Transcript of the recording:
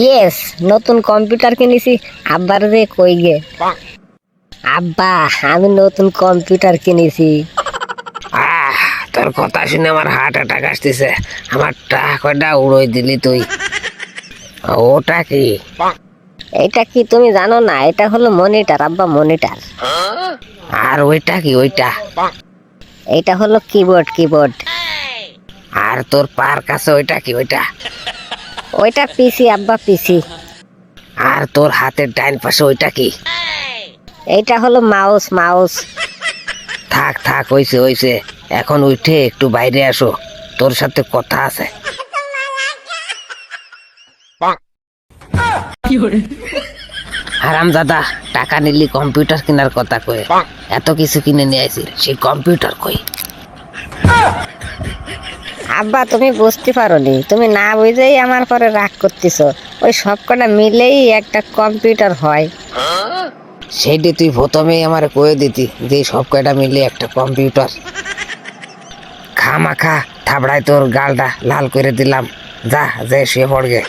Yes নতুন computer কিনেছি। আব্বার রে কই গে? আব্বা আমি নতুন কম্পিউটার কিনেছি। আহ তোর কথা শুনে আমার হার্ট অ্যাটাক আসতেছে। আমার টাকা কয়টা উড়োই দিলি তুই। ওটা কি? এটা কি তুমি জানো না? এটা হলো মনিটর আব্বা মনিটর আর ওইটা কি ওইটা? এটা হলো কিবোর্ড কিবোর্ড আর তোর পার কাছে ওইটা কি ওইটা? ওইটা পিসি আব্বা পিসি। আর তোর হাতের ডাইন পাশে ওইটা কি? এইটা হলো মাউস মাউস। থাক থাক হইছে হইছে। এখন উঠে একটু বাইরে আসো। তোর সাথে কথা আছে। হারাম দাদা টাকা নিলি কম্পিউটার কেনার কথা কয়ে। এত কিছু কিনে নিয়ে আইসি সেই কম্পিউটার কই? আব্বা, তুমি বুঝতে পারো নি তুমি না বুঝেই আমার পরে রাগ করতেছো। ওই সবকটা মিলেই একটা কম্পিউটার হয়। সেইটি তুই প্রথমেই আমার কয়ে দিতি যে সব কয়টা মিলে একটা কম্পিউটার। খা মাখা থাবড়ায় তোর গালটা লাল করে দিলাম। যা, যে শুয়ে পড়গে।